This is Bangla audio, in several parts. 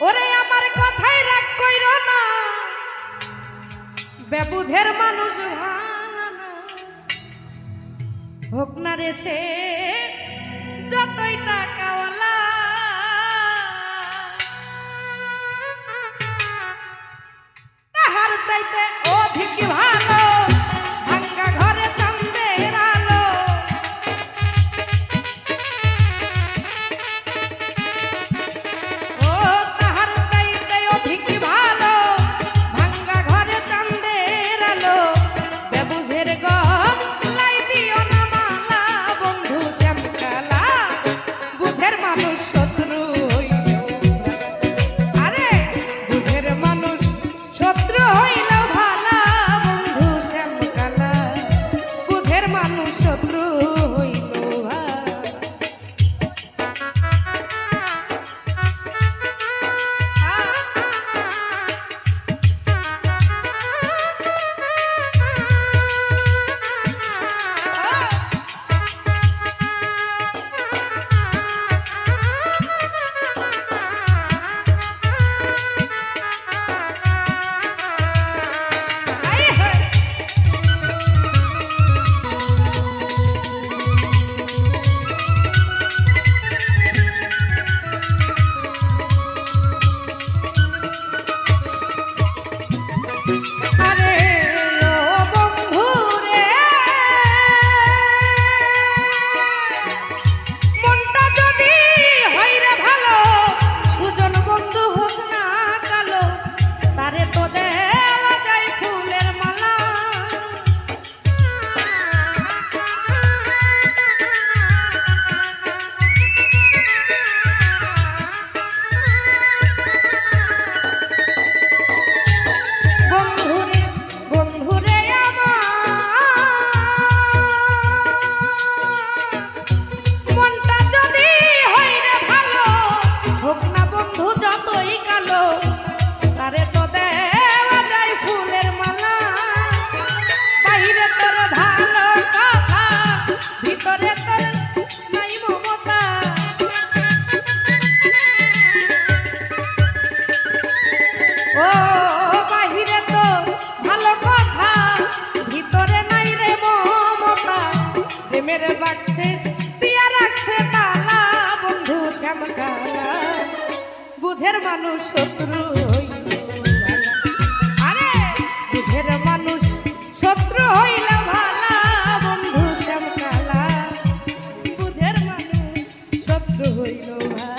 ওরে আমার কথাই রাগ কইর না। বেবুধের মানুষ ভাঙানো। না রে সে যতই টাকা বুঝের মানুষ শত্রু আরে, বুঝের মানুষ শত্রু হইল ভালা, বন্ধু শ্যামকালা। বুঝের মানুষ শত্রু হইল ভালা।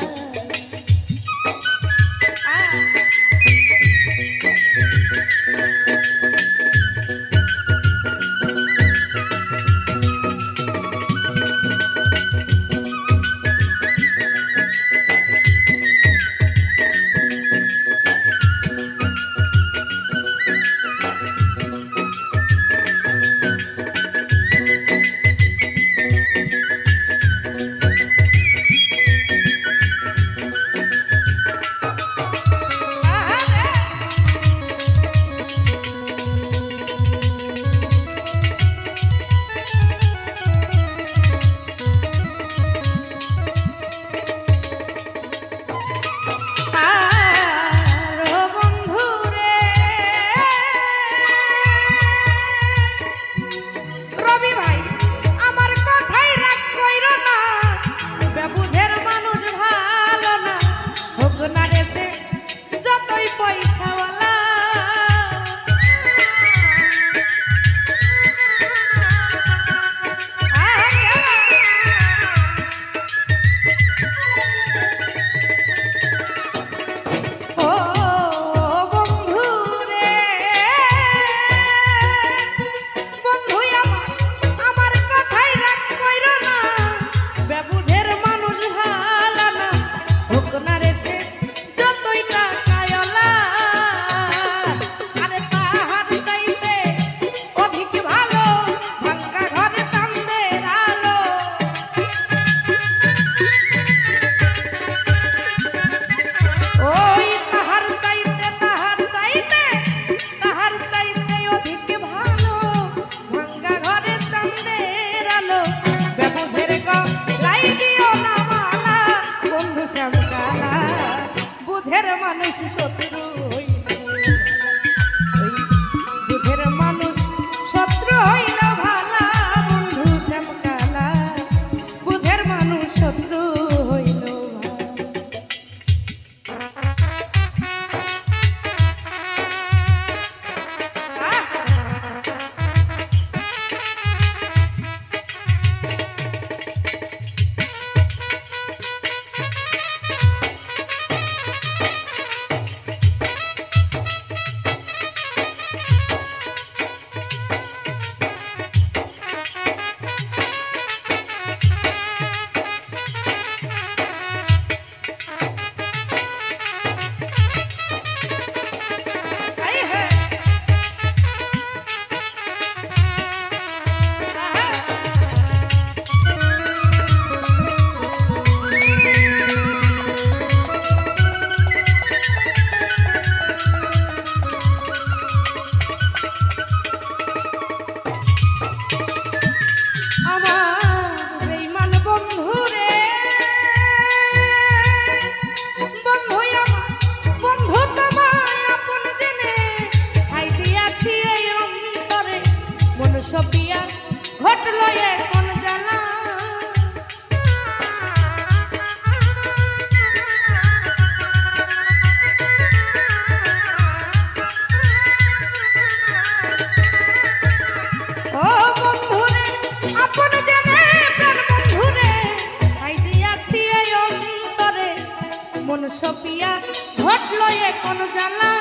সপিয়া ঘটল এখন জানা